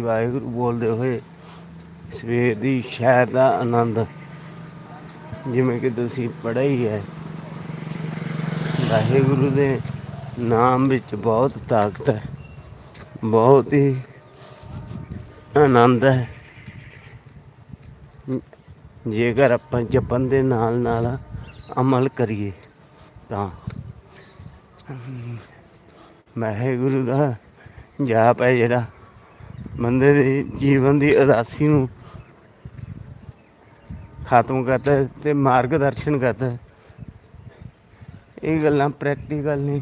ਵਾਹਿਗੁਰੂ ਬੋਲਦੇ ਹੋਏ ਸਵੇਰ ਦੀ ਸ਼ਹਿਰ ਦਾ ਆਨੰਦ ਜਿਵੇਂ ਕਿ ਤੁਸੀਂ ਪੜ੍ਹਿਆ ਹੀ ਹੈ। ਵਾਹਿਗੁਰੂ ਦੇ ਨਾਮ ਵਿੱਚ ਬਹੁਤ ਤਾਕਤ ਹੈ, ਬਹੁਤ ਹੀ ਆਨੰਦ ਹੈ। ਜੇਕਰ ਆਪਾਂ ਜਪਨ ਦੇ ਨਾਲ ਨਾਲ ਅਮਲ ਕਰੀਏ ਤਾਂ ਵਾਹਿਗੁਰੂ ਦਾ ਜਾਪ ਹੈ ਜਿਹੜਾ ਬੰਦੇ ਦੇ ਜੀਵਨ ਦੀ ਉਦਾਸੀ ਨੂੰ ਖਤਮ ਕਰਦਾ ਹੈ ਤੇ ਮਾਰਗਦਰਸ਼ਨ ਕਰਦਾ ਇਹ ਗੱਲਾਂ ਪ੍ਰੈਕਟੀਕਲ ਨੇ।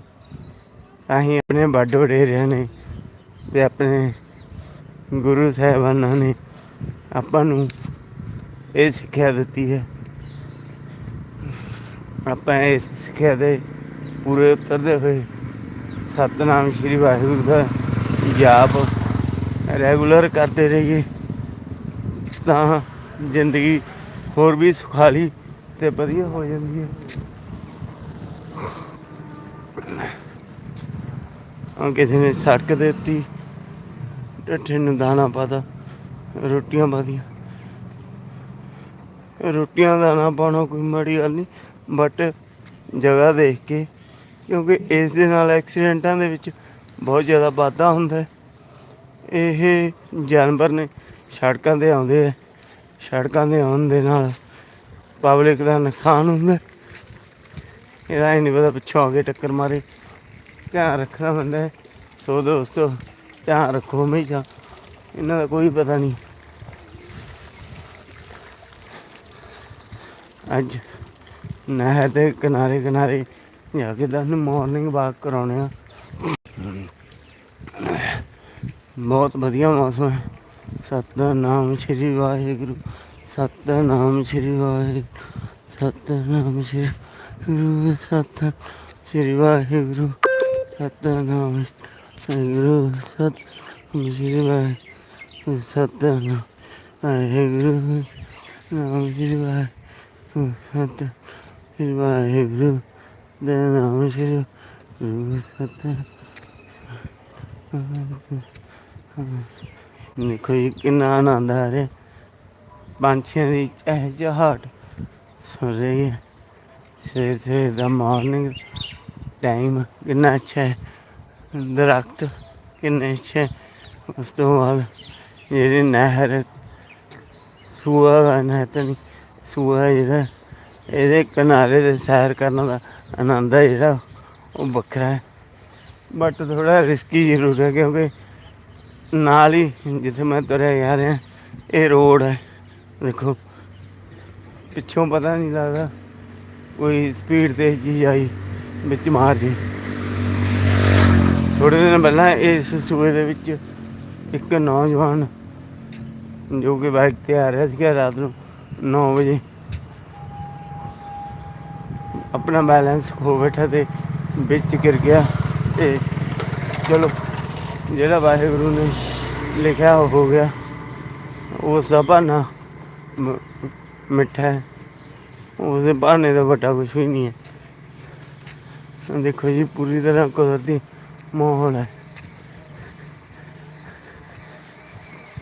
ਅਸੀਂ ਆਪਣੇ ਵੱਡ ਵਡੇਰਿਆਂ ਨੇ ਤੇ ਆਪਣੇ ਗੁਰੂ ਸਾਹਿਬਾਨਾਂ ਨੇ ਆਪਾਂ ਨੂੰ ਇਹ ਸਿੱਖਿਆ ਦਿੱਤੀ ਹੈ। ਆਪਾਂ ਇਸ ਸਿੱਖਿਆ ਦੇ ਪੂਰੇ ਉਤਰਦੇ ਹੋਏ ਸਤਨਾਮ ਸ਼੍ਰੀ ਵਾਹਿਗੁਰੂ ਦਾ ਜਾਪ ਰੈਗੂਲਰ ਕਰਦੇ ਰਹੀਏ, ਤਾਂ ਜ਼ਿੰਦਗੀ ਹੋਰ ਵੀ ਸੁਖਾਲੀ ਤੇ ਵਧੀਆ ਹੋ ਜਾਂਦੀ ਹੈ। ਆ ਕਿਸੇ ਨੇ ਸੜਕ ਦੇ ਉੱਤੀ ਟੱਠੇ ਨੂੰ ਦਾਣਾ ਪਾਤਾ, ਰੋਟੀਆਂ ਪਾਦੀਆਂ ਰੋਟੀਆਂ ਦਾਣਾ ਪਾਉਣਾ ਕੋਈ ਮਾੜੀ ਗੱਲ ਨਹੀਂ ਬਟ ਜਗ੍ਹਾ ਦੇਖ ਕੇ, ਕਿਉਂਕਿ ਇਸ ਦੇ ਨਾਲ ਐਕਸੀਡੈਂਟਾਂ ਦੇ ਵਿੱਚ ਬਹੁਤ ਜ਼ਿਆਦਾ ਵਾਧਾ ਹੁੰਦਾ ਹੈ। ਇਹ ਜਾਨਵਰ ਨੇ ਸੜਕਾਂ ਤੇ ਆਉਂਦੇ ਆ। ਸੜਕਾਂ ਤੇ ਆਉਣ ਦੇ ਨਾਲ ਪਬਲਿਕ ਦਾ ਨੁਕਸਾਨ ਹੁੰਦਾ। ਇਹਦਾ ਹੀ ਨਹੀਂ ਪਤਾ ਪਿੱਛੋਂ ਆ ਕੇ ਟੱਕਰ ਮਾਰੇ। ਧਿਆਨ ਰੱਖਣਾ ਪੈਂਦਾ ਸੋ ਦੋਸਤੋ, ਧਿਆਨ ਰੱਖੋ ਹਮੇਸ਼ਾ। ਇਹਨਾਂ ਦਾ ਕੋਈ ਪਤਾ ਨਹੀਂ। ਅੱਜ ਨਹਿਰ ਦੇ ਕਿਨਾਰੇ ਕਿਨਾਰੇ ਜਾ ਕੇ ਤੁਹਾਨੂੰ ਮਾਰਨਿੰਗ ਵਾਕ ਕਰਾਉਣੇ ਆ। ਬਹੁਤ ਵਧੀਆ ਮੌਸਮ ਹੈ ਸਤਨਾਮ ਸ਼੍ਰੀ ਵਾਹਿਗੁਰੂ ਸਤਨਾਮ ਸ਼੍ਰੀ ਵਾਹਿਗੁਰੂ ਸਤਨਾਮ ਸ਼੍ਰੀ ਗੁਰੂ ਸਤਨਾਮ ਸ਼੍ਰੀ ਵਾਹਿਗੁਰੂ ਸਤਨਾਮ ਵਾਹਿਗੁਰੂ ਸਤਨਾਮ ਸ਼੍ਰੀ ਵਾਹਿਗੁਰੂ ਸਤਨਾਮ ਵਾਹਿਗੁਰੂ ਨਾਮ ਸ਼੍ਰੀ ਵਾਹਿਗੁਰੂ ਸਤਨਾਮ ਸ਼੍ਰੀ ਵਾਹਿਗੁਰੂ ਦੇ ਨਾਮ ਸ਼੍ਰੀ ਗੁਰੂ ਸਤਨਾਮ ਦੇਖੋ ਜੀ, ਕਿੰਨਾ ਆਨੰਦ ਆ ਰਿਹਾ। ਪੰਛੀਆਂ ਦੀ ਚਹਿਚਹਾਟ ਸੁਣ ਰਹੀ ਹੈ ਸਵੇਰ ਸਵੇਰ ਦਾ ਮਾਰਨਿੰਗ ਟਾਈਮ ਕਿੰਨਾ ਅੱਛਾ ਹੈ। ਦਰਖਤ ਕਿੰਨੇ ਅੱਛੇ ਉਸ ਤੋਂ ਬਾਅਦ ਜਿਹੜੀ ਨਹਿਰ, ਸੂਆ ਵਾ, ਨਹਿਰ ਤਾਂ ਸੂਆ ਜਿਹੜਾ, ਇਹਦੇ ਕਿਨਾਰੇ ਤੇ ਸੈਰ ਕਰਨ ਦਾ ਆਨੰਦ ਹੈ ਜਿਹੜਾ, ਉਹ ਵੱਖਰਾ ਹੈ। ਬਟ ਥੋੜਾ ਰਿਸਕੀ ਜ਼ਰੂਰ ਹੈ ਕਿਉਂਕਿ ਨਾਲ ਹੀ, ਜਿੱਥੇ ਮੈਂ ਤੁਰਿਆ ਜਾ ਰਿਹਾ, ਇਹ ਰੋਡ ਹੈ। ਦੇਖੋ, ਪਿੱਛੋਂ ਪਤਾ ਨਹੀਂ ਲੱਗਦਾ, ਕੋਈ ਸਪੀਡ ਤੇ ਚੀਜ਼ ਆਈ, ਵਿੱਚ ਮਾਰ ਜੇ ਥੋੜੇ ਦਿਨ ਪਹਿਲਾਂ ਇਸ ਸੂਏ ਦੇ ਵਿੱਚ ਇੱਕ ਨੌਜਵਾਨ ਜੋ ਕਿ ਬਾਈਕ ਤੇ ਆ ਰਿਹਾ ਸੀਗਾ ਰਾਤ ਨੂੰ 9 ਵਜੇ, ਆਪਣਾ ਬੈਲੈਂਸ ਖੋ ਬੈਠਾ ਤੇ ਵਿੱਚ ਗਿਰ ਗਿਆ ਤੇ ਚਲੋ ਜਿਹੜਾ ਵਾਹਿਗੁਰੂ ਨੇ ਲਿਖਿਆ ਹੋ ਗਿਆ। ਉਸ ਦਾ ਬਹਾਨਾ ਮਿੱਠਾ ਹੈ। ਉਹਦੇ ਬਹਾਨੇ ਦਾ ਵੱਡਾ ਕੁਝ ਵੀ ਨਹੀਂ ਹੈ। ਦੇਖੋ ਜੀ, ਪੂਰੀ ਤਰ੍ਹਾਂ ਕੁਦਰਤੀ ਮਾਹੌਲ ਹੈ।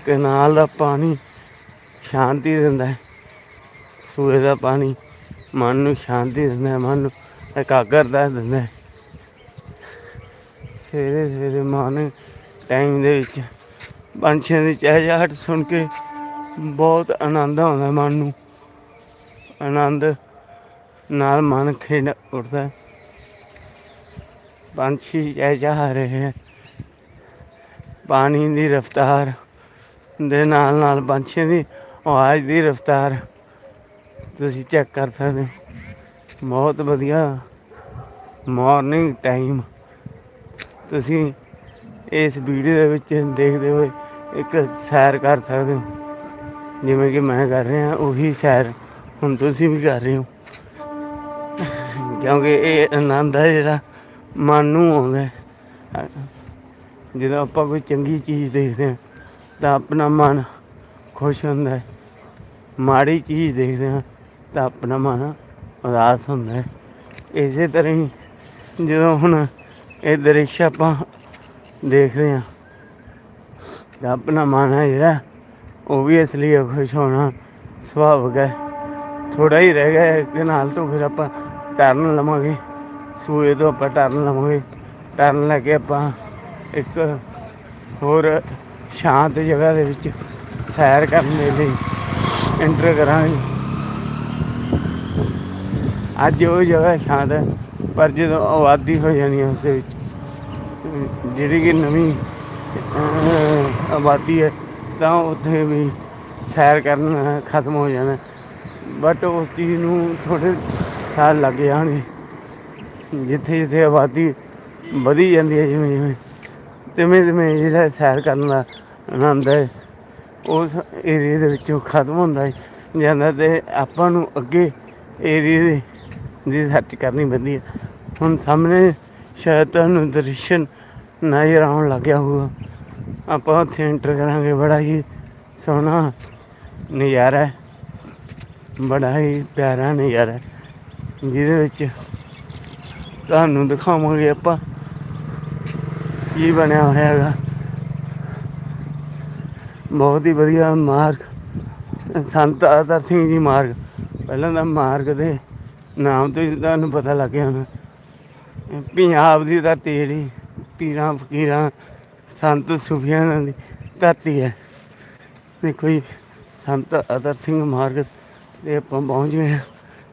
ਕਨਾਲ ਦਾ ਪਾਣੀ ਸ਼ਾਂਤੀ ਦਿੰਦਾ ਹੈ। ਸੂਏ ਦਾ ਪਾਣੀ ਮਨ ਨੂੰ ਸ਼ਾਂਤੀ ਦਿੰਦਾ ਹੈ, ਮਨ ਨੂੰ ਇਕਾਗਰਤਾ ਦਿੰਦਾ ਹੈ। ਸਵੇਰੇ ਸਵੇਰੇ ਮਨ ਟਾਈਮ ਦੇ ਵਿੱਚ ਪੰਛੀਆਂ ਦੀ ਚਹਿਚਹਾਟ ਸੁਣ ਕੇ ਬਹੁਤ ਆਨੰਦ ਆਉਂਦਾ ਮਨ ਨੂੰ। ਆਨੰਦ ਨਾਲ ਮਨ ਖੇਡ ਉੱਠਦਾ। ਪੰਛੀ ਚਹਿਚਹਾ ਰਹੇ ਹੈ ਪਾਣੀ ਦੀ ਰਫ਼ਤਾਰ ਦੇ ਨਾਲ ਨਾਲ ਪੰਛੀਆਂ ਦੀ ਆਵਾਜ਼ ਦੀ ਰਫ਼ਤਾਰ ਤੁਸੀਂ ਚੈੱਕ ਕਰ ਸਕਦੇ ਬਹੁਤ ਵਧੀਆ ਮਾਰਨਿੰਗ ਟਾਈਮ ਤੁਸੀਂ ਇਸ ਵੀਡੀਓ ਦੇ ਵਿੱਚ ਦੇਖਦੇ ਹੋਏ ਇੱਕ ਸੈਰ ਕਰ ਸਕਦੇ ਹੋ। ਜਿਵੇਂ ਕਿ ਮੈਂ ਕਰ ਰਿਹਾ, ਉਹੀ ਸੈਰ ਹੁਣ ਤੁਸੀਂ ਵੀ ਕਰ ਰਹੇ ਹੋ। ਕਿਉਂਕਿ ਇਹ ਆਨੰਦ ਹੈ ਜਿਹੜਾ ਮਨ ਨੂੰ ਆਉਂਦਾ ਜਦੋਂ ਆਪਾਂ ਕੋਈ ਚੰਗੀ ਚੀਜ਼ ਦੇਖਦੇ ਹਾਂ, ਤਾਂ ਆਪਣਾ ਮਨ ਖੁਸ਼ ਹੁੰਦਾ ਹੈ। ਮਾੜੀ ਚੀਜ਼ ਦੇਖਦੇ ਹਾਂ, ਤਾਂ ਆਪਣਾ ਮਨ ਉਦਾਸ ਹੁੰਦਾ ਹੈ। ਇਸੇ ਤਰ੍ਹਾਂ ਹੀ ਜਦੋਂ ਹੁਣ ਇਹ ਦ੍ਰਿਸ਼ ਆਪਾਂ ਦੇਖਦੇ ਹਾਂ। ਆਪਣਾ ਮਨ ਹੈ ਜਿਹੜਾ, ਉਹ ਵੀ ਇਸ ਲਈ ਖੁਸ਼ ਹੋਣਾ ਸੁਭਾਵਿਕ ਹੈ। ਥੋੜਾ ਹੀ ਰਹਿ ਗਿਆ, ਇਹਦੇ ਨਾਲ ਤੋਂ ਫਿਰ ਆਪਾਂ ਟਰਨ ਲਵਾਂਗੇ। ਸੂਏ ਤੋਂ ਆਪਾਂ ਟਰਨ ਲਵਾਂਗੇ। ਟਰਨ ਲੈ ਕੇ ਆਪਾਂ ਇੱਕ ਹੋਰ ਸ਼ਾਂਤ ਜਗ੍ਹਾ ਦੇ ਵਿੱਚ ਸੈਰ ਕਰਨ ਦੇ ਲਈ ਐਂਟਰ ਕਰਾਂਗੇ। ਅੱਜ ਉਹ ਜਗ੍ਹਾ ਸ਼ਾਂਤ ਹੈ, ਪਰ ਜਦੋਂ ਆਬਾਦੀ ਹੋ ਜਾਣੀ ਉਸ ਦੇ ਵਿੱਚ ਜਿਹੜੀ ਕਿ ਨਵੀਂ ਆਬਾਦੀ ਹੈ, ਤਾਂ ਉੱਥੇ ਵੀ ਸੈਰ ਕਰਨ ਖਤਮ ਹੋ ਜਾਣਾ। ਬਟ ਉਸ ਚੀਜ਼ ਨੂੰ ਥੋੜੇ ਸਾਲ ਲੱਗ ਜਾਣਗੇ। ਜਿੱਥੇ ਜਿੱਥੇ ਆਬਾਦੀ ਵਧੀ ਜਾਂਦੀ ਹੈ, ਜਿਵੇਂ ਜਿਵੇਂ, ਤਿਵੇਂ ਤਿਵੇਂ ਜਿਹੜਾ ਸੈਰ ਕਰਨ ਦਾ ਆਨੰਦ ਹੈ, ਉਸ ਏਰੀਏ ਦੇ ਵਿੱਚੋਂ ਖਤਮ ਹੁੰਦਾ ਜਾਂਦਾ ਤੇ ਆਪਾਂ ਨੂੰ ਅੱਗੇ ਏਰੀਏ ਦੇ ਦੀ ਸਰਚ ਕਰਨੀ ਪੈਂਦੀ ਹੈ। ਹੁਣ ਸਾਹਮਣੇ ਸ਼ਾਇਦ ਤੁਹਾਨੂੰ ਦ੍ਰਿਸ਼ਨ ਨਜ਼ਰ ਆਉਣ ਲੱਗਿਆ ਹੋਊਗਾ। ਆਪਾਂ ਉੱਥੇ ਐਂਟਰ ਕਰਾਂਗੇ। ਬੜਾ ਹੀ ਸੋਹਣਾ ਨਜ਼ਾਰਾ ਹੈ। ਬੜਾ ਹੀ ਪਿਆਰਾ ਨਜ਼ਾਰਾ ਹੈ। ਜਿਹਦੇ ਵਿੱਚ ਤੁਹਾਨੂੰ ਦਿਖਾਵਾਂਗੇ ਆਪਾਂ ਕੀ ਬਣਿਆ ਹੋਇਆ ਹੈਗਾ। ਬਹੁਤ ਹੀ ਵਧੀਆ ਮਾਰਗ। ਸੰਤ ਆਦਰ ਸਿੰਘ ਜੀ ਮਾਰਗ। ਪਹਿਲਾਂ ਤਾਂ ਮਾਰਗ ਦੇ ਨਾਮ ਤੋਂ ਹੀ ਤੁਹਾਨੂੰ ਪਤਾ ਲੱਗ ਗਿਆ ਹੋਣਾ। ਪੰਜਾਬ ਦੀ ਧਰਤੀ ਜਿਹੜੀ ਪੀਰਾਂ ਫਕੀਰਾਂ, ਸੰਤ ਸੂਫੀਆਂ ਦੀ ਧਰਤੀ ਹੈ। ਦੇਖੋ ਜੀ, ਸੰਤ ਆਦਰ ਸਿੰਘ ਮਾਰਗ ਤੇ ਆਪਾਂ ਪਹੁੰਚ ਗਏ ਹਾਂ।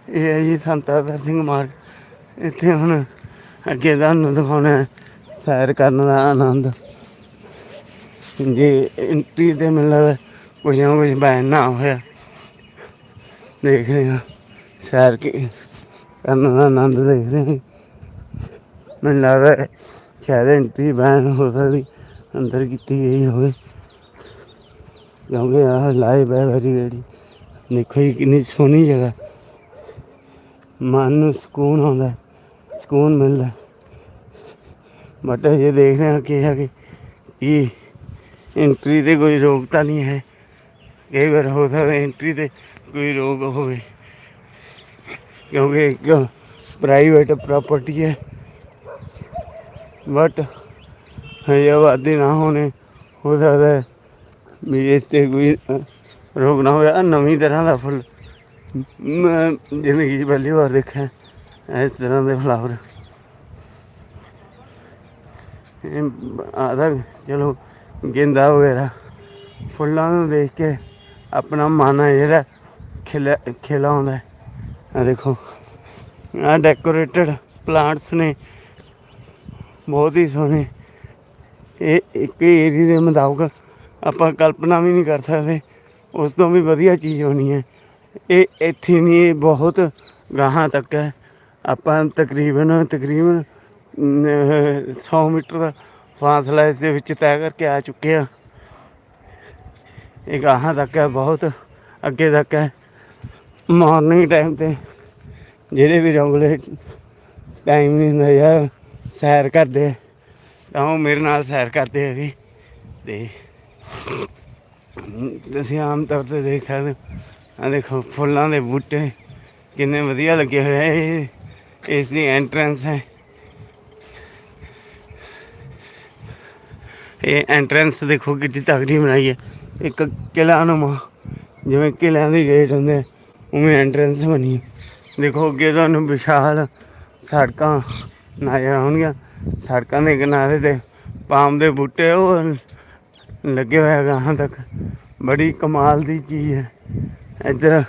ਇਹ ਹੈ ਜੀ ਸੰਤ ਆਦਰ ਸਿੰਘ ਮਾਰਗ। ਇੱਥੇ ਹੁਣ ਅੱਗੇ ਤੁਹਾਨੂੰ ਦਿਖਾਉਣਾ ਸੈਰ ਕਰਨ ਦਾ ਆਨੰਦ। ਜੇ ਐਂਟਰੀ ਤੇ ਮੈਨੂੰ ਲੱਗਦਾ ਕੁਝ ਨਾ ਕੁਝ ਬੈਨ ਨਾ ਹੋਇਆ। ਦੇਖਦੇ ਹਾਂ, ਸੈਰ ਕੀ ਕਰਨ ਦਾ ਆਨੰਦ ਦੇਖਦੇ ਹਾਂ। ਮੈਨੂੰ ਲੱਗਦਾ ਸ਼ਾਇਦ ਐਂਟਰੀ ਬੈਨ ਹੋ ਸਕਦੀ, ਅੰਦਰ ਕੀਤੀ ਗਈ ਹੋਵੇ। ਕਿਉਂਕਿ ਆਹ ਲਾਈਵ ਹੈ ਵੈਰੀ ਵੈਰੀ ਦੇਖੋ ਜੀ, ਕਿੰਨੀ ਸੋਹਣੀ ਜਗ੍ਹਾ। ਮਨ ਨੂੰ ਸਕੂਨ ਆਉਂਦਾ ਸਕੂਨ ਮਿਲਦਾ ਬਟ ਇਹ ਦੇਖਦੇ ਹਾਂ ਕਿ ਹੈ ਕਿ ਇਹ ਐਂਟਰੀ ਤੇ ਕੋਈ ਰੋਕ ਤਾਂ ਨਹੀਂ ਹੈ। ਕਈ ਵਾਰ ਹੋ ਸਕਦਾ ਐਂਟਰੀ ਤੇ ਕੋਈ ਰੋਕ ਹੋਵੇ। ਕਿਉਂਕਿ ਇੱਕ ਪ੍ਰਾਈਵੇਟ ਪ੍ਰਾਪਰਟੀ ਹੈ। ਬਟ ਹਜੇ ਆਬਾਦੀ ਨਾ ਹੋਣੇ ਹੋ ਸਕਦਾ ਹੈ ਵੀ ਇਸ ਤੇ ਕੋਈ ਅ, ਰੋਕ ਨਾ ਹੋਇਆ ਨਵੀਂ ਤਰ੍ਹਾਂ ਦਾ ਫੁੱਲ ਮੈਂ ਜ਼ਿੰਦਗੀ 'ਚ ਪਹਿਲੀ ਵਾਰ ਦੇਖਿਆ ਇਸ ਤਰ੍ਹਾਂ ਦੇ ਫਲਾਵਰ। ਆਦਾ ਚਲੋ ਗੇਂਦਾ ਵਗੈਰਾ ਫੁੱਲਾਂ ਨੂੰ ਦੇਖ ਕੇ ਆਪਣਾ ਮਨ ਜਿਹੜਾ ਖਿਲ ਖਿਲਾ ਆਉਂਦਾ ਆ ਦੇਖੋ ਆ ਡੈਕੋਰੇਟਡ ਪਲਾਂਟਸ ਨੇ ਬਹੁਤ ਹੀ ਸੋਹਣੇ। ਇਹ ਇੱਕ ਏਰੀ ਦੇ ਮੁਤਾਬਕ ਆਪਾਂ ਕਲਪਨਾ ਵੀ ਨਹੀਂ ਕਰ ਸਕਦੇ। ਉਸ ਤੋਂ ਵੀ ਵਧੀਆ ਚੀਜ਼ ਹੋਣੀ ਹੈ। ਇਹ ਇੱਥੇ ਨਹੀਂ, ਇਹ ਬਹੁਤ ਗਾਹਾਂ ਤੱਕ ਹੈ। ਆਪਾਂ ਤਕਰੀਬਨ ਤਕਰੀਬਨ 100 ਮੀਟਰ ਦਾ ਫਾਸਲਾ ਇਸ ਦੇ ਵਿੱਚ ਤੈਅ ਕਰਕੇ ਆ ਚੁੱਕੇ ਆ ਇਹ ਗਾਹਾਂ ਤੱਕ ਹੈ, ਬਹੁਤ ਅੱਗੇ ਤੱਕ ਹੈ। ਮਾਰਨਿੰਗ ਟਾਈਮ ਤੇ ਜਿਹੜੇ ਵੀ ਰੋਗਲੇ ਟਾਈਮ ਨਹੀਂ ਹੁੰਦਾ ਯਾਰ ਸੈਰ ਕਰਦੇ ਆ, ਤਾਂ ਉਹ ਮੇਰੇ ਨਾਲ ਸੈਰ ਕਰਦੇ ਆ ਵੀ ਤੇ ਤੁਸੀਂ ਆਮ ਤੌਰ ਤੇ ਦੇਖ ਸਕਦੇ ਹੋ। ਆ ਦੇਖੋ ਫੁੱਲਾਂ ਦੇ ਬੂਟੇ ਕਿੰਨੇ ਵਧੀਆ ਲੱਗੇ ਹੋਏ ਆ ਇਹ। ਇਸ ਦੀ ਐਂਟਰੈਂਸ ਹੈ। ਇਹ ਐਂਟਰੈਂਸ ਦੇਖੋ ਕਿੰਨੀ ਤਕੜੀ ਬਣਾਈ ਹੈ। ਇੱਕ ਕਿਲਾ ਨੁਮਾ ਜਿਵੇਂ ਕਿਲਿਆਂ ਦੇ ਗੇਟ ਹੁੰਦੇ ਉਵੇਂ ਐਂਟਰੈਂਸ ਬਣੀ ਦੇਖੋ ਅੱਗੇ ਤੁਹਾਨੂੰ ਵਿਸ਼ਾਲ ਸੜਕਾਂ ਨਜ਼ਰ ਆਉਣਗੀਆਂ ਸੜਕਾਂ ਦੇ ਕਿਨਾਰੇ ਤੇ ਪਾਮ ਦੇ ਬੂਟੇ, ਉਹ ਲੱਗੇ ਹੋਇਆ ਗਾਹਾਂ ਤੱਕ। ਬੜੀ ਕਮਾਲ ਦੀ ਚੀਜ਼ ਹੈ। ਇੱਧਰ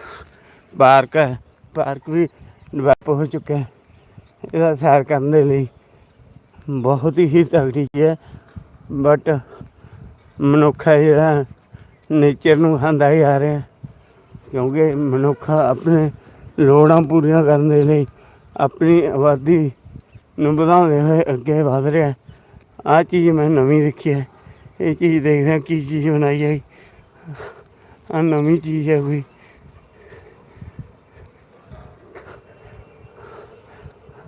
ਪਾਰਕ ਹੈ। ਪਾਰਕ ਵੀ ਡਿਵੈਲਪ ਹੋ ਚੁੱਕਾ ਹੈ। ਇਹਦਾ ਸੈਰ ਕਰਨ ਦੇ ਲਈ ਬਹੁਤ ਹੀ ਤਗੜੀ ਚੀਜ਼ ਹੈ। ਬਟ ਮਨੁੱਖ ਹੈ ਜਿਹੜਾ ਨੇਚਰ ਨੂੰ ਖਾਂਦਾ ਹੀ ਆ ਰਿਹਾ ਕਿਉਂਕਿ ਮਨੁੱਖ ਆਪਣੇ ਲੋੜਾਂ ਪੂਰੀਆਂ ਕਰਨ ਦੇ ਲਈ ਆਪਣੀ ਆਬਾਦੀ ਨੂੰ ਵਧਾਉਂਦੇ ਹੋਏ ਅੱਗੇ ਵਧ ਰਿਹਾ ਆ ਚੀਜ਼ ਮੈਂ ਨਵੀਂ ਦੇਖੀ ਹੈ। ਇਹ ਚੀਜ਼ ਦੇਖਦੇ ਹਾਂ ਕੀ ਚੀਜ਼ ਬਣਾਈ ਹੈ। ਆ ਨਵੀਂ ਚੀਜ਼ ਹੈ ਕੋਈ।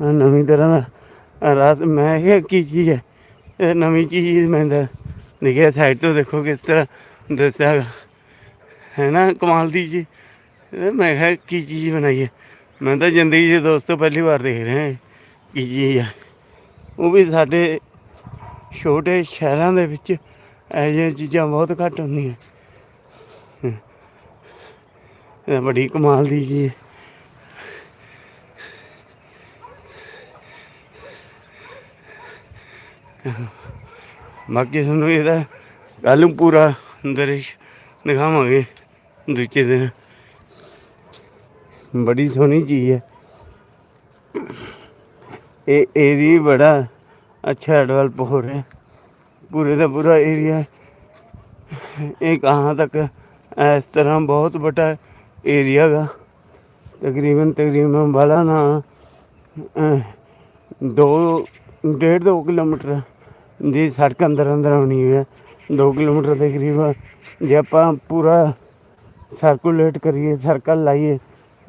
ਆਹ ਨਵੀਂ ਤਰ੍ਹਾਂ ਦਾ ਰਾਤ ਮੈਂ ਕਿਹਾ ਕੀ ਚੀਜ਼ ਹੈ? ਇਹ ਨਵੀਂ ਚੀਜ਼ ਮੈਂ ਤਾਂ ਦੇਖਿਆ ਸਾਈਡ ਤੋਂ ਦੇਖੋ ਕਿਸ ਤਰ੍ਹਾਂ ਦੱਸਿਆ ਹੈ ਨਾ ਕਮਾਲ ਦੀ ਜੀ ਮੈਂ ਕਿਹਾ ਕੀ ਚੀਜ਼ ਬਣਾਈ ਹੈ? ਮੈਂ ਤਾਂ ਜ਼ਿੰਦਗੀ 'ਚ ਦੋਸਤੋ ਪਹਿਲੀ ਵਾਰ ਦੇਖ ਰਿਹਾ ਇਹ ਕੀ ਚੀਜ਼ ਹੈ ਉਹ ਵੀ ਸਾਡੇ ਛੋਟੇ ਸ਼ਹਿਰਾਂ ਦੇ ਵਿੱਚ ਇਹ ਜਿਹੀਆਂ ਚੀਜ਼ਾਂ ਬਹੁਤ ਘੱਟ ਹੁੰਦੀਆਂ। ਇਹ ਬੜੀ ਕਮਾਲ ਦੀ ਚੀਜ਼ ਬਾਕੀ ਤੁਹਾਨੂੰ ਇਹਦਾ ਕੱਲ ਪੂਰਾ ਦ੍ਰਿਸ਼ ਦਿਖਾਵਾਂਗੇ ਦੂਜੇ ਦਿਨ। ਬੜੀ ਸੋਹਣੀ ਚੀਜ਼ ਹੈ। ਇਹ ਏਰੀਆ ਬੜਾ। ਅੱਛਾ ਡਿਵੈਲਪ ਹੋ ਰਿਹਾ। ਪੂਰੇ ਦਾ ਪੂਰਾ ਏਰੀਆ ਇਹ ਕਹਾਂ ਤੱਕ? ਇਸ ਤਰ੍ਹਾਂ ਬਹੁਤ ਵੱਡਾ ਏਰੀਆ ਗਾ ਤਕਰੀਬਨ ਤਕਰੀਬਨ ਵਾਲਾ ਨਾ ਅਹ, ਦੋ ਡੇਢ ਦੋ ਕਿਲੋਮੀਟਰ ਦੀ ਸੜਕ ਅੰਦਰ ਅੰਦਰ ਆਉਣੀ ਹੈ। 2 ਕਿਲੋਮੀਟਰ ਦੇ ਕਰੀਬ ਜੇ ਆਪਾਂ ਪੂਰਾ ਸਰਕੂਲੇਟ ਕਰੀਏ ਸਰਕਲ ਲਾਈਏ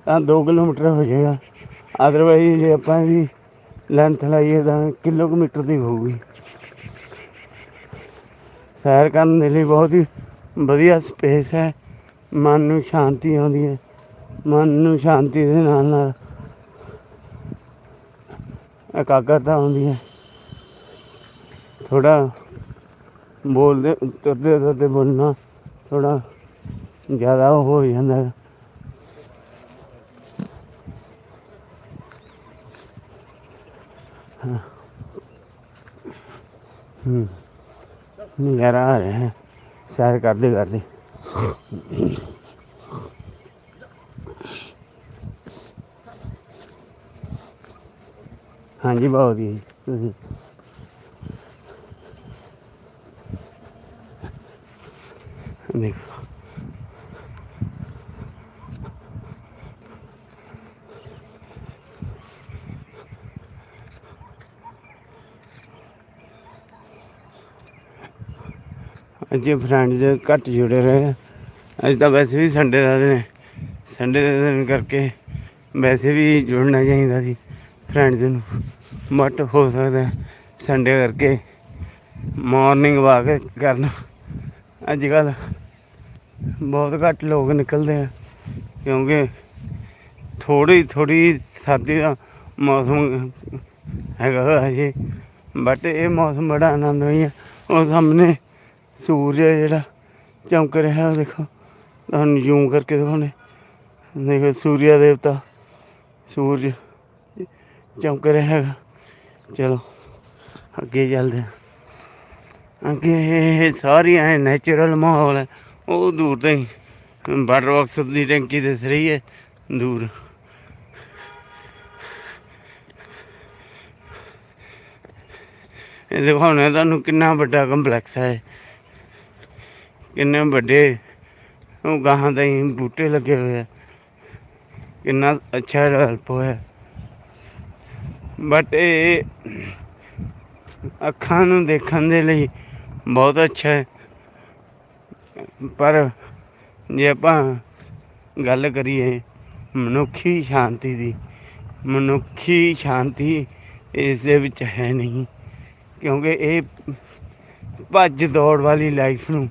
ਤਾਂ 2 ਕਿਲੋਮੀਟਰ ਹੋ ਜਾਏਗਾ। ਅਦਰਵਾਈਜ਼ ਜੇ ਆਪਾਂ ਇਹਦੀ ਲੈਂਥ ਲਾਈਏ ਤਾਂ ਕਿਲੋਮੀਟਰ ਦੀ ਹੋਊਗੀ। ਸੈਰ ਕਰਨ ਦੇ ਲਈ ਬਹੁਤ ਹੀ ਵਧੀਆ ਸਪੇਸ ਹੈ। ਮਨ ਨੂੰ ਸ਼ਾਂਤੀ ਆਉਂਦੀ ਹੈ। ਮਨ ਨੂੰ ਸ਼ਾਂਤੀ ਦੇ ਨਾਲ ਨਾਲ ਇਕਾਗਰਤਾ ਆਉਂਦੀ ਹੈ। ਥੋੜਾ ਬੋਲਦੇ ਤੁਰਦੇ ਤੁਰਦੇ ਬੋਲਣਾ ਥੋੜਾ ਜ਼ਿਆਦਾ ਉਹ ਹੋ ਜਾਂਦਾ ਹੈ। ਹਾਂ। ਹੂੰ। ਨਜ਼ਾਰਾ ਆ ਰਿਹਾ ਹੈ। ਸੈਰ ਕਰਦੇ ਕਰਦੇ। ਹਾਂਜੀ ਬਹੁਤ ਹੀ ਤੁਸੀਂ? ਦੇਖੋ। ਅੱਜ ਫਰੈਂਡਸ ਘੱਟ ਜੁੜੇ ਰਹੇ ਆ। ਅੱਜ ਤਾਂ ਵੈਸੇ ਵੀ ਸੰਡੇ ਦਾ ਦਿਨ ਹੈ। ਸੰਡੇ ਦੇ ਦਿਨ ਕਰਕੇ ਵੈਸੇ ਵੀ ਜੁੜਨਾ ਚਾਹੀਦਾ ਸੀ ਫਰੈਂਡਸ ਨੂੰ। ਬਟ ਹੋ ਸਕਦਾ ਸੰਡੇ ਕਰਕੇ ਮਾਰਨਿੰਗ ਵਾਕ ਕਰਨ। ਅੱਜ ਕੱਲ ਬਹੁਤ ਘੱਟ ਲੋਕ ਨਿਕਲਦੇ ਆ। ਕਿਉਂਕਿ ਥੋੜੀ ਥੋੜੀ ਸਰਦੀ ਦਾ ਮੌਸਮ ਹੈਗਾ ਹਜੇ। ਬਟ ਇਹ ਮੌਸਮ ਬੜਾ ਆਨੰਦ ਹੋਈ ਆ। ਉਹ ਸਾਹਮਣੇ ਸੂਰਜ ਹੈ ਜਿਹੜਾ, ਚਮਕ ਰਿਹਾ ਦੇਖੋ। ਤੁਹਾਨੂੰ ਜ਼ੂਮ ਕਰਕੇ ਦਿਖਾਉਣੇ ਦੇਖੋ ਸੂਰਿਆ ਦੇਵਤਾ। ਸੂਰਜ ਚਮਕ ਰਿਹਾ ਹੈਗਾ। ਚਲੋ, ਅੱਗੇ ਚੱਲਦੇ ਹਾਂ। ਅੱਗੇ ਇਹ ਸਾਰੀ ਐ ਨੈਚੁਰਲ ਮਾਹੌਲ ਹੈ ਉਹ ਦੂਰ ਤੋਂ ਹੀ। ਵਾਟਰ ਬਾਕਸ ਦੀ ਟੈਂਕੀ ਦਿਸ ਰਹੀ ਹੈ, ਦੂਰ। ਇਹ ਦਿਖਾਉਣਾ ਤੁਹਾਨੂੰ ਕਿੰਨਾ ਵੱਡਾ ਕੰਪਲੈਕਸ ਹੈ ਕਿੰਨੇ ਵੱਡੇ, ਉਹ ਗਾਹਾਂ ਦਾ ਬੂਟੇ ਲੱਗੇ ਹੋਏ ਆ। ਕਿੰਨਾ ਅੱਛਾ ਡਿਵੈਲਪ ਹੋਇਆ। ਬਟ ਇਹ ਅੱਖਾਂ ਨੂੰ ਦੇਖਣ ਦੇ ਲਈ ਬਹੁਤ ਅੱਛਾ ਹੈ। ਪਰ ਜੇ ਆਪਾਂ ਗੱਲ ਕਰੀਏ ਮਨੁੱਖੀ ਸ਼ਾਂਤੀ ਦੀ, ਮਨੁੱਖੀ ਸ਼ਾਂਤੀ ਇਸ ਦੇ ਵਿੱਚ ਹੈ ਨਹੀਂ। ਕਿਉਂਕਿ ਇਹ ਭੱਜ ਦੌੜ ਵਾਲੀ ਲਾਈਫ ਨੂੰ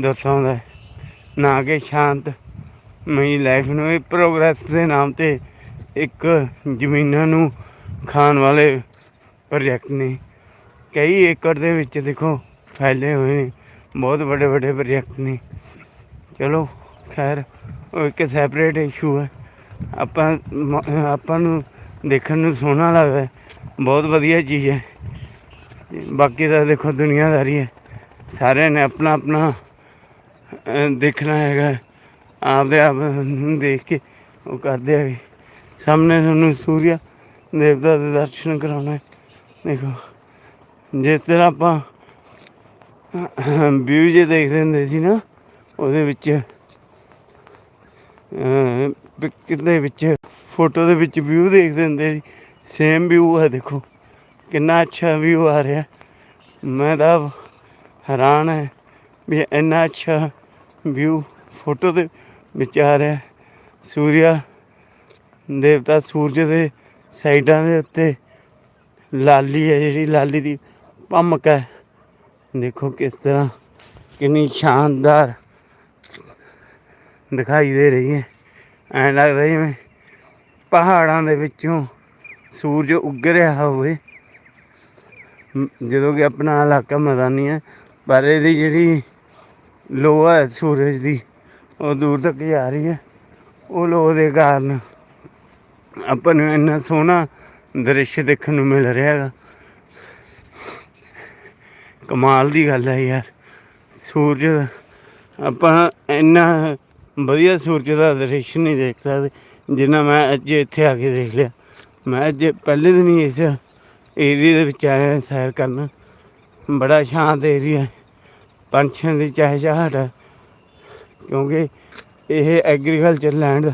ਦਰਸਾਉਂਦਾ ਹੈ ਨਾ ਕਿ ਸ਼ਾਂਤ ਮਈ ਲਾਈਫ ਨੂੰ ਇਹ ਪ੍ਰੋਗਰੈਸ ਦੇ ਨਾਮ ਤੇ ਇੱਕ ਜ਼ਮੀਨਾਂ ਨੂੰ ਖਾਣ ਵਾਲੇ ਪ੍ਰੋਜੈਕਟ ਨੇ। ਕਈ ਏਕੜ ਦੇ ਵਿੱਚ ਦੇਖੋ, ਫੈਲੇ ਹੋਏ ਨੇ, ਬਹੁਤ ਵੱਡੇ ਵੱਡੇ ਪ੍ਰੋਜੈਕਟ ਨੇ। ਚਲੋ, ਖੈਰ, ਉਹ ਇੱਕ ਸੈਪਰੇਟ ਇਸ਼ੂ ਹੈ। ਆਪਾਂ ਆਪਾਂ ਨੂੰ ਦੇਖਣ ਨੂੰ ਸੋਹਣਾ ਲੱਗਦਾ ਬਹੁਤ ਵਧੀਆ ਚੀਜ਼ ਹੈ। ਬਾਕੀ ਤਾਂ ਦੇਖੋ ਦੁਨੀਆਦਾਰੀ ਹੈ। ਸਾਰਿਆਂ ਨੇ ਆਪਣਾ ਆਪਣਾ ਦੇਖਣਾ ਹੈਗਾ। ਆਪਦੇ ਆਪ ਨੂੰ ਦੇਖ ਕੇ ਉਹ ਕਰਦੇ ਹੈਗੇ। ਸਾਹਮਣੇ ਤੁਹਾਨੂੰ ਸੂਰਿਆ ਦੇਵਤਾ ਦੇ ਦਰਸ਼ਨ ਕਰਾਉਣਾ ਹੈ। ਦੇਖੋ, ਜਿਸ ਤਰ੍ਹਾਂ ਆਪਾਂ, ਵਿਊ ਜੇ ਦੇਖਦੇ ਹੁੰਦੇ ਸੀ ਨਾ, ਉਹਦੇ ਵਿੱਚ ਪਿਕਚਰ ਦੇ ਵਿੱਚ, ਫੋਟੋ ਦੇ ਵਿੱਚ ਵਿਊ ਦੇਖਦੇ ਹੁੰਦੇ ਸੀ। ਸੇਮ ਵਿਊ ਹੈ ਦੇਖੋ, ਕਿੰਨਾ ਅੱਛਾ ਵਿਊ ਆ ਰਿਹਾ। ਮੈਂ ਤਾਂ ਹੈਰਾਨ ਹੈ ਵੀ ਇੰਨਾ ਅੱਛਾ ਵਿਊ ਫੋਟੋ ਦੇ ਵਿੱਚ ਆ ਰਿਹਾ ਸੂਰਿਆ ਦੇਵਤਾ ਸੂਰਜ ਦੇ ਸਾਈਡਾਂ ਦੇ ਉੱਤੇ ਲਾਲੀ ਹੈ, ਜਿਹੜੀ ਲਾਲੀ ਦੀ ਭਮਕ ਹੈ। ਦੇਖੋ ਕਿਸ ਤਰ੍ਹਾਂ ਕਿੰਨੀ ਸ਼ਾਨਦਾਰ ਦਿਖਾਈ ਦੇ ਰਹੀ ਹੈ। ਐਂ ਲੱਗਦਾ ਜਿਵੇਂ ਪਹਾੜਾਂ ਦੇ ਵਿੱਚੋਂ ਸੂਰਜ ਉੱਗ ਰਿਹਾ ਹੋਵੇ। ਜਦੋਂ ਕਿ ਆਪਣਾ ਇਲਾਕਾ ਮੈਦਾਨੀ ਹੈ, ਪਰ ਇਹਦੀ ਜਿਹੜੀ ਲੋ ਹੈ ਸੂਰਜ ਦੀ, ਉਹ ਦੂਰ ਤੱਕ ਜਾ ਰਹੀ ਹੈ। ਉਹ ਲੋ ਦੇ ਕਾਰਨ ਆਪਾਂ ਨੂੰ ਇੰਨਾ ਸੋਹਣਾ ਦ੍ਰਿਸ਼ ਦੇਖਣ ਨੂੰ ਮਿਲ ਰਿਹਾ ਹੈਗਾ। ਕਮਾਲ ਦੀ ਗੱਲ ਹੈ ਯਾਰ, ਸੂਰਜ ਆਪਾਂ ਇੰਨਾ ਵਧੀਆ ਸੂਰਜ ਦਾ ਦ੍ਰਿਸ਼ ਨਹੀਂ ਦੇਖ ਸਕਦੇ, ਜਿੰਨਾ ਮੈਂ ਅੱਜ ਇੱਥੇ ਆ ਕੇ ਦੇਖ ਲਿਆ। ਮੈਂ ਅੱਜ ਪਹਿਲੇ ਦਿਨ ਹੀ ਇਸ ਏਰੀਆ ਦੇ ਵਿੱਚ ਆਇਆ ਸੈਰ ਕਰਨ। ਬੜਾ ਸ਼ਾਂਤ ਏਰੀਆ ਹੈ। ਪੰਛੀਆਂ ਦੀ ਚਹਿਚਹਾਟ ਹੈ ਕਿਉਂਕਿ ਇਹ ਐਗਰੀਕਲਚਰ ਲੈਂਡ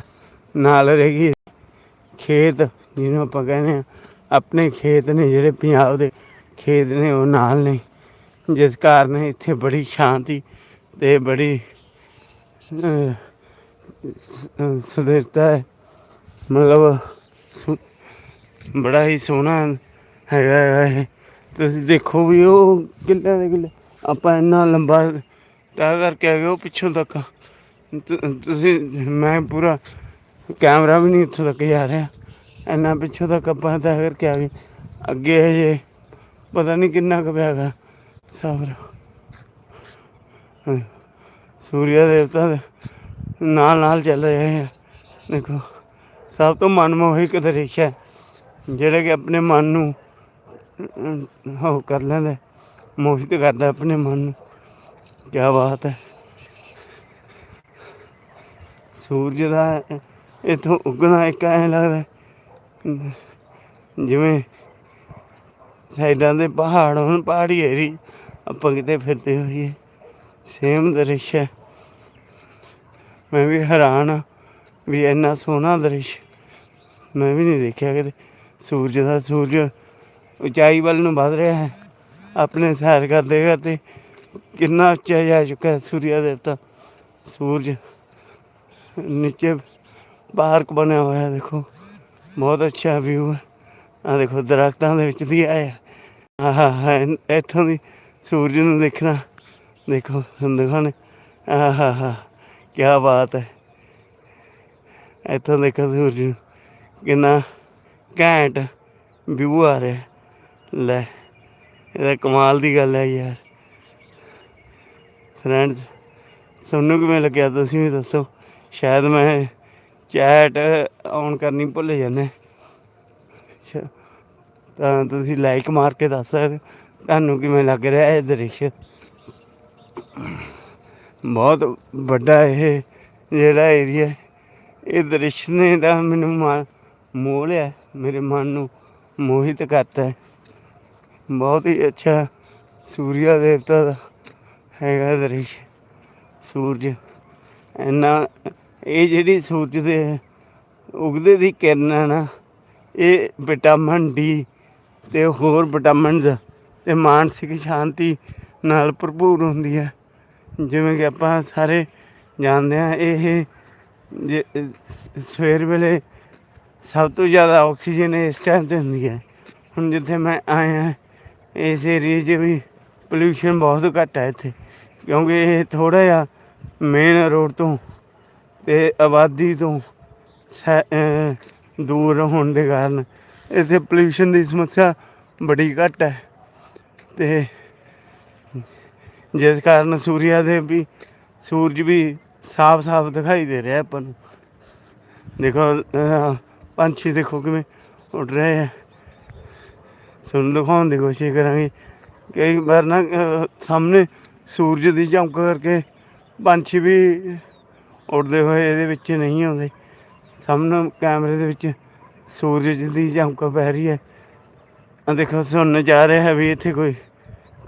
ਨਾਲ ਰਹੇਗੀ ਖੇਤ ਜਿਹਨੂੰ ਆਪਾਂ ਕਹਿੰਦੇ ਆ ਆਪਣੇ ਖੇਤ ਨੇ ਜਿਹੜੇ ਪੰਜਾਬ ਦੇ ਖੇਤ ਨੇ ਉਹ ਨਾਲ ਨੇ। ਜਿਸ ਕਾਰਨ ਇੱਥੇ ਬੜੀ ਸ਼ਾਂਤੀ ਤੇ ਬੜੀ ਅਹ, ਹੈ। ਮਤਲਬ ਸੁ- ਬੜਾ ਹੀ ਸੋਹਣਾ ਹੈਗਾ ਹੈ। ਇਹ ਤੁਸੀਂ ਦੇਖੋ ਵੀ ਉਹ ਕਿੱਲੇ ਦੇ ਕਿੱਲੇ। ਆਪਾਂ ਇੰਨਾ ਲੰਬਾ ਤੈਅ ਕਰਕੇ ਆ ਗਏ ਉਹ ਪਿੱਛੋਂ ਤੱਕ। ਤੁਸੀਂ ਮੈਂ ਪੂਰਾ ਕੈਮਰਾ ਵੀ ਨਹੀਂ ਇੱਥੋਂ ਤੱਕ ਜਾ ਰਿਹਾ। ਇੰਨਾ ਪਿੱਛੋਂ ਤੱਕ ਆਪਾਂ ਤੈਅ ਕਰਕੇ ਆ ਗਏ। ਅੱਗੇ ਹਜੇ ਪਤਾ ਨਹੀਂ ਕਿੰਨਾ ਕੁ ਪਿਆ ਗਾ ਸਫਰ ਸੂਰਿਆ ਦੇਵਤਾ ਦੇ ਨਾਲ ਨਾਲ ਚੱਲ ਰਹੇ ਆ। ਦੇਖੋ ਸਭ ਤੋਂ ਮਨਮੋਹਕ ਦ੍ਰਿਸ਼ ਹੈ। ਜਿਹੜਾ ਕਿ ਆਪਣੇ ਮਨ ਨੂੰ ਅਮ, ਕਰ ਲੈਂਦਾ। ਮੋਹਿਤ ਕਰਦਾ ਆਪਣੇ ਮਨ ਨੂੰ। ਕੀ ਬਾਤ ਹੈ। ਸੂਰਜ ਦਾ ਇਥੋਂ ਉੱਗਣਾ ਇੱਕ ਐਂ ਲੱਗਦਾ ਜਿਵੇਂ ਸਾਈਡਾਂ ਦੇ ਪਹਾੜ ਹੋਣ, ਪਹਾੜੀ ਏਰੀ ਆਪਾਂ ਕਿਤੇ ਫਿਰਦੇ ਹੋਈਏ। ਸੇਮ ਦ੍ਰਿਸ਼ ਹੈ। ਮੈਂ ਵੀ ਹੈਰਾਨ ਹਾਂ ਵੀ ਇੰਨਾ ਸੋਹਣਾ ਦ੍ਰਿਸ਼। ਮੈਂ ਵੀ ਨਹੀਂ ਦੇਖਿਆ ਕਿਤੇ। ਸੂਰਜ ਦਾ ਸੂਰਜ ਉਚਾਈ ਵੱਲ ਨੂੰ ਵੱਧ ਰਿਹਾ ਹੈ। ਆਪਣੇ ਸੈਰ ਕਰਦੇ ਕਰਦੇ ਕਿੰਨਾ ਉੱਚਾ ਜਾ ਚੁੱਕਾ ਹੈ ਸੂਰਿਆ ਦੇਵਤਾ। ਸੂਰਜ ਨੀਚੇ ਪਾਰਕ ਬਣਿਆ ਹੋਇਆ ਹੈ, ਦੇਖੋ। ਬਹੁਤ ਅੱਛਾ ਵਿਊ ਹੈ। ਆ ਦੇਖੋ, ਦਰਖਤਾਂ ਦੇ ਵਿੱਚ ਦੀ ਆਇਆ। ਆਹਾ ਇੱਥੋਂ ਦੀ ਸੂਰਜ ਨੂੰ ਦੇਖਣਾ। ਦੇਖੋ ਤੁਹਾਨੂੰ ਦਿਖਾਣੇ ਆਹਾ ਕੀ ਬਾਤ ਹੈ। ਇੱਥੋਂ ਦੇਖੋ ਸੂਰਜ ਕਿੰਨਾ ਘੈਂਟ ਵਿਊ ਆ ਰਿਹਾ। ਲੈ। ਇਹਦਾ ਕਮਾਲ ਦੀ ਗੱਲ ਹੈ ਯਾਰ। ਫਰੈਂਡਸ ਤੁਹਾਨੂੰ ਕਿਵੇਂ ਲੱਗਿਆ ਤੁਸੀਂ ਵੀ ਦੱਸੋ। ਸ਼ਾਇਦ ਮੈਂ ਚੈਟ ਔਨ ਕਰਨੀ ਭੁੱਲ ਜਾਂਦਾ ਤਾਂ ਤੁਸੀਂ ਲਾਈਕ ਮਾਰ ਕੇ ਦੱਸ ਸਕਦੇ ਤੁਹਾਨੂੰ ਕਿਵੇਂ ਲੱਗ ਰਿਹਾ ਇਹ ਦ੍ਰਿਸ਼? ਬਹੁਤ ਵੱਡਾ ਇਹ ਜਿਹੜਾ ਏਰੀਆ ਇਹ ਦ੍ਰਿਸ਼ ਨੇ ਤਾਂ ਮੈਨੂੰ ਮਾ- ਮੋਹ ਲਿਆ। ਮੇਰੇ ਮਨ ਨੂੰ ਮੋਹਿਤ ਕਰਤਾ ਬਹੁਤ ਹੀ ਅੱਛਾ ਸੂਰਿਆ ਦੇਵਤਾ ਦਾ ਹੈਗਾ ਦ੍ਰਿਸ਼, ਸੂਰਜ। ਇੰਨਾ ਇਹ ਜਿਹੜੀ ਸੂਰਜ ਦੇ ਉਗਦੇ ਦੀ ਕਿਰਨ ਹੈ ਨਾ, ਇਹ ਵਿਟਾਮਿਨ ਡੀ ਤੇ ਹੋਰ ਵਿਟਾਮਿਨਸ ਤੇ ਮਾਨਸਿਕ ਸ਼ਾਂਤੀ ਨਾਲ ਭਰਪੂਰ ਹੁੰਦੀ ਹੈ। ਜਿਵੇਂ ਕਿ ਆਪਾਂ ਸਾਰੇ ਜਾਣਦੇ ਹਾਂ, ਇਹ ਜੇ ਸਵੇਰ ਵੇਲੇ ਸਭ ਤੋਂ ਜ਼ਿਆਦਾ ਆਕਸੀਜਨ ਇਸ ਟਾਈਮ ਤੇ ਹੁੰਦੀ ਹੈ। ਹੁਣ ਜਿੱਥੇ ਮੈਂ ਆਇਆ ਇਸ ਏਰੀਏ 'ਚ ਵੀ ਪੋਲਿਊਸ਼ਨ ਬਹੁਤ ਘੱਟ ਹੈ ਇੱਥੇ, ਕਿਉਂਕਿ ਇਹ ਥੋੜਾ ਜਿਹਾ ਮੇਨ ਰੋਡ ਤੋਂ ਤੇ ਆਬਾਦੀ ਤੋਂ ਸੈ- ਦੂਰ ਹੋਣ ਦੇ ਕਾਰਨ ਇੱਥੇ ਪੋਲਿਊਸ਼ਨ ਦੀ ਸਮੱਸਿਆ ਬੜੀ ਘੱਟ ਹੈ ਤੇ ਜਿਸ ਕਾਰਨ ਸੂਰਿਆ ਦੇ ਵੀ ਸੂਰਜ ਵੀ ਸਾਫ਼-ਸਾਫ਼ ਦਿਖਾਈ ਦੇ ਰਿਹਾ ਆਪਾਂ ਨੂੰ। ਦੇਖੋ ਪੰਛੀ ਦੇਖੋ ਕਿਵੇਂ ਉੱਡ ਰਹੇ ਆ। ਤੁਹਾਨੂੰ ਦਿਖਾਉਣ ਦੀ ਕੋਸ਼ਿਸ਼ ਕਰਾਂਗੇ ਕਈ ਵਾਰ ਨਾ ਸਾਹਮਣੇ ਸੂਰਜ ਦੀ ਚਮਕ ਕਰਕੇ ਪੰਛੀ ਵੀ ਉੱਡਦੇ ਹੋਏ ਇਹਦੇ ਵਿੱਚ ਨਹੀਂ ਆਉਂਦੇ। ਸਾਹਮਣੇ ਕੈਮਰੇ ਦੇ ਵਿੱਚ ਸੂਰਜ ਦੀ ਚਮਕ ਪੈ ਰਹੀ ਹੈ। ਆ ਦੇਖੋ, ਸੁਣਨ ਜਾ ਰਿਹਾ ਹੈ ਵੀ ਇੱਥੇ ਕੋਈ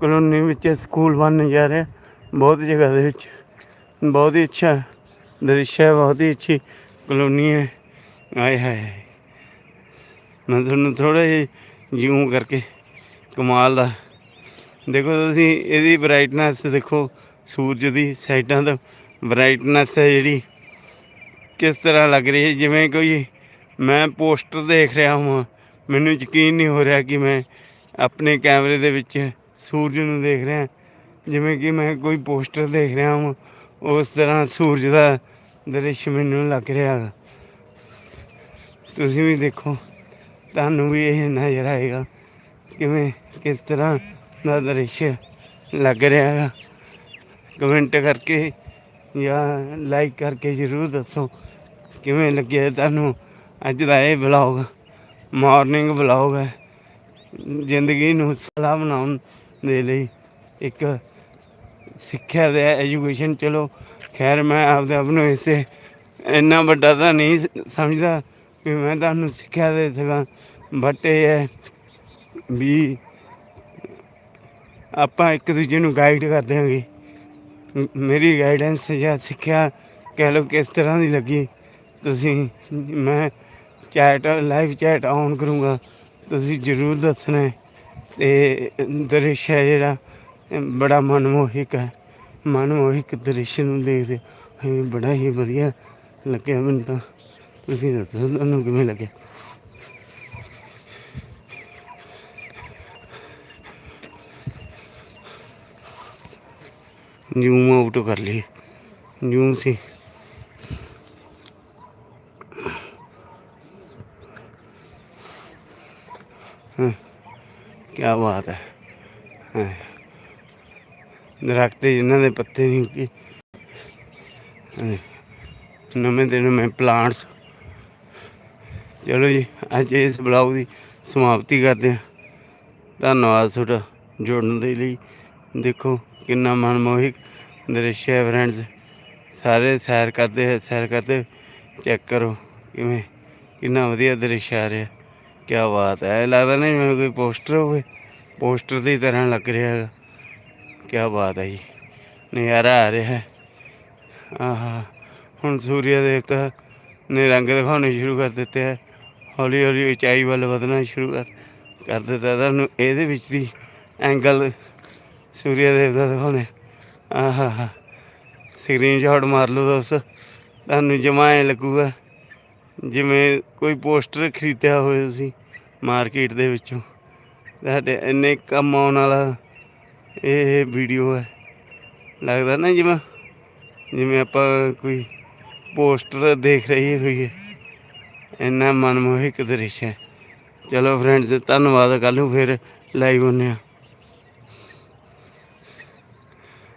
ਕਲੋਨੀ ਵਿੱਚ ਸਕੂਲ ਬਣਨ ਜਾ ਰਿਹਾ। ਬਹੁਤ ਜਗ੍ਹਾ ਦੇ ਵਿੱਚ। ਬਹੁਤ ਹੀ ਅੱਛਾ ਦ੍ਰਿਸ਼ ਹੈ, ਬਹੁਤ ਹੀ ਅੱਛੀ ਕਲੋਨੀ ਹੈ। ਆਏ ਹਾਏ। ਮੈਂ ਤੁਹਾਨੂੰ ਥੋੜਾ ਜਿਹਾ ਜਿਉਂ ਕਰਕੇ ਕਮਾਲ ਦਾ। ਦੇਖੋ ਤੁਸੀਂ, ਇਹਦੀ ਬ੍ਰਾਈਟਨੈਸ ਦੇਖੋ, ਸੂਰਜ ਦੀ ਸਾਈਡਾਂ ਤੋਂ ਬ੍ਰਾਈਟਨੈਸ ਹੈ ਜਿਹੜੀ। ਕਿਸ ਤਰ੍ਹਾਂ ਲੱਗ ਰਹੀ ਹੈ? ਜਿਵੇਂ ਕੋਈ ਮੈਂ ਪੋਸਟਰ ਦੇਖ ਰਿਹਾ ਹਾਂ, ਮੈਨੂੰ ਯਕੀਨ ਨਹੀਂ ਹੋ ਰਿਹਾ ਕਿ ਮੈਂ ਆਪਣੇ ਕੈਮਰੇ ਦੇ ਵਿੱਚ ਸੂਰਜ ਨੂੰ ਦੇਖ ਰਿਹਾ। ਜਿਵੇਂ ਕਿ ਮੈਂ ਕੋਈ ਪੋਸਟਰ ਦੇਖ ਰਿਹਾ ਹਾਂ, ਉਸ ਤਰ੍ਹਾਂ ਸੂਰਜ ਦਾ ਦ੍ਰਿਸ਼ ਮੈਨੂੰ ਲੱਗ ਰਿਹਾ। ਤੁਸੀਂ ਵੀ ਦੇਖੋ। ਤੁਹਾਨੂੰ ਵੀ ਇਹ ਨਜ਼ਰ ਆਏਗਾ ਕਿਵੇਂ ਕਿਸ ਤਰ੍ਹਾਂ ਦਾ ਦ੍ਰਿਸ਼ ਲੱਗ ਰਿਹਾ ਹੈ। ਕਮੈਂਟ ਕਰਕੇ ਜਾਂ ਲਾਈਕ ਕਰਕੇ ਜ਼ਰੂਰ ਦੱਸੋ ਕਿਵੇਂ ਲੱਗਿਆ ਤੁਹਾਨੂੰ ਅੱਜ ਦਾ ਇਹ ਵਲੌਗ। ਮਾਰਨਿੰਗ ਵਲੌਗ ਹੈ। ਜ਼ਿੰਦਗੀ ਨੂੰ ਸਲਾਹ ਬਣਾਉਣ ਦੇ ਲਈ ਇੱਕ ਸਿੱਖਿਆ ਦੇ ਐਜੂਕੇਸ਼ਨ ਚਲੋ। ਖੈਰ, ਮੈਂ ਆਪਦੇ ਆਪ ਨੂੰ ਇਸੇ ਇੰਨਾ ਵੱਡਾ ਤਾਂ ਨਹੀਂ ਸਮਝਦਾ। ਵੀ ਮੈਂ ਤੁਹਾਨੂੰ ਸਿੱਖਿਆ ਦੇ ਸਕਾਂ ਬਟ ਇਹ ਹੈ ਵੀ ਆਪਾਂ ਇੱਕ ਦੂਜੇ ਨੂੰ ਗਾਈਡ ਕਰ ਦਿਆਂਗੇ ਮੇਰੀ ਗਾਈਡੈਂਸ ਜਾਂ ਸਿੱਖਿਆ ਕਹਿ ਲਓ ਕਿਸ ਤਰ੍ਹਾਂ ਦੀ ਲੱਗੀ, ਤੁਸੀਂ, ਮੈਂ ਚੈਟ ਲਾਈਵ ਚੈਟ ਆਨ ਕਰੂੰਗਾ, ਤੁਸੀਂ ਜ਼ਰੂਰ ਦੱਸਣਾ ਹੈ। ਤੇ ਦ੍ਰਿਸ਼ ਹੈ ਜਿਹੜਾ, ਬੜਾ ਮਨਮੋਹਿਕ ਹੈ, ਮਨਮੋਹਿਕ ਦ੍ਰਿਸ਼ ਨੂੰ ਦੇਖਦੇ ਹੋਏ ਬੜਾ ਹੀ ਵਧੀਆ ਲੱਗਿਆ ਮੈਨੂੰ ਤਾਂ ਤੁਸੀਂ ਦੱਸੋ, ਤੁਹਾਨੂੰ ਕਿਵੇਂ ਲੱਗਿਆ? ਜ਼ੂਮ ਆਊਟ ਕਰ ਲਈ ਜ਼ੂਮ ਸੀ। ਕੀ ਬਾਤ ਹੈ। ਹਾਂ। ਦਰਖਤ ਜਿਨ੍ਹਾਂ ਦੇ ਪੱਤੇ ਨਹੀਂ ਉੱਗੇ ਨਵੇਂ ਦੇ ਨਵੇਂ ਪਲਾਂਟਸ ਚਲੋ ਜੀ, ਅੱਜ ਇਸ ਬਲੌਗ ਦੀ ਸਮਾਪਤੀ ਕਰਦੇ ਹਾਂ। ਧੰਨਵਾਦ ਤੁਹਾਡਾ ਜੁੜਨ ਦੇ ਲਈ। ਦੇਖੋ ਕਿੰਨਾ ਮਨਮੋਹਿਕ ਦ੍ਰਿਸ਼ ਹੈ ਫਰੈਂਡਸ ਸਾਰੇ ਸੈਰ ਕਰਦੇ ਹੈ ਸੈਰ ਕਰਦੇ ਚੈੱਕ ਕਰੋ ਕਿਵੇਂ, ਕਿੰਨਾ ਵਧੀਆ ਦ੍ਰਿਸ਼ ਆ ਰਿਹਾ। ਕੀ ਬਾਤ ਹੈ ਲੱਗਦਾ ਨਹੀਂ ਮੈਨੂੰ ਕੋਈ ਪੋਸਟਰ ਹੋਵੇ। ਪੋਸਟਰ ਦੀ ਤਰ੍ਹਾਂ ਲੱਗ ਰਿਹਾ ਹੈਗਾ। ਕੀ ਬਾਤ ਹੈ ਜੀ, ਨਜ਼ਾਰਾ ਆ ਰਿਹਾ ਹੈ। ਆਹਾ, ਹੁਣ ਸੂਰਯ ਦੇਵਤਾ ਨੇ ਰੰਗ ਦਿਖਾਉਣੇ ਸ਼ੁਰੂ ਕਰ ਦਿੱਤੇ ਹੈ। ਹੌਲੀ ਹੌਲੀ ਉਚਾਈ ਵੱਲ ਵਧਣਾ ਸ਼ੁਰੂ ਕਰ ਕਰ ਦਿੱਤਾ ਤੁਹਾਨੂੰ, ਇਹਦੇ ਵਿੱਚ ਦੀ ਐਂਗਲ ਸੂਰਿਆ ਦੇਵ ਦਾ ਦਿਖਾਉਣੇ ਆਹਾ ਸਕਰੀਨ ਸ਼ਾਟ ਮਾਰ ਲਓ ਦੋਸਤ, ਤੁਹਾਨੂੰ ਜਮਾਂ ਐਂ ਲੱਗੂਗਾ ਜਿਵੇਂ ਕੋਈ ਪੋਸਟਰ ਖਰੀਦਿਆ ਹੋਇਆ ਸੀ ਮਾਰਕੀਟ ਦੇ ਵਿੱਚੋਂ। ਤੁਹਾਡੇ ਇੰਨੇ ਕੰਮ ਆਉਣ ਵਾਲਾ ਇਹ ਵੀਡੀਓ ਹੈ। ਲੱਗਦਾ ਨਾ ਜਿਵੇਂ ਜਿਵੇਂ ਆਪਾਂ ਕੋਈ ਪੋਸਟਰ ਦੇਖ ਰਹੀ ਹੋਈਏ। ਇੰਨਾ ਮਨਮੋਹਿਕ ਦ੍ਰਿਸ਼ ਹੈ। ਚਲੋ ਫਰੈਂਡਸ ਧੰਨਵਾਦ ਕੱਲ ਨੂੰ ਫਿਰ ਲਾਈਵ ਹੁੰਨੇ ਆ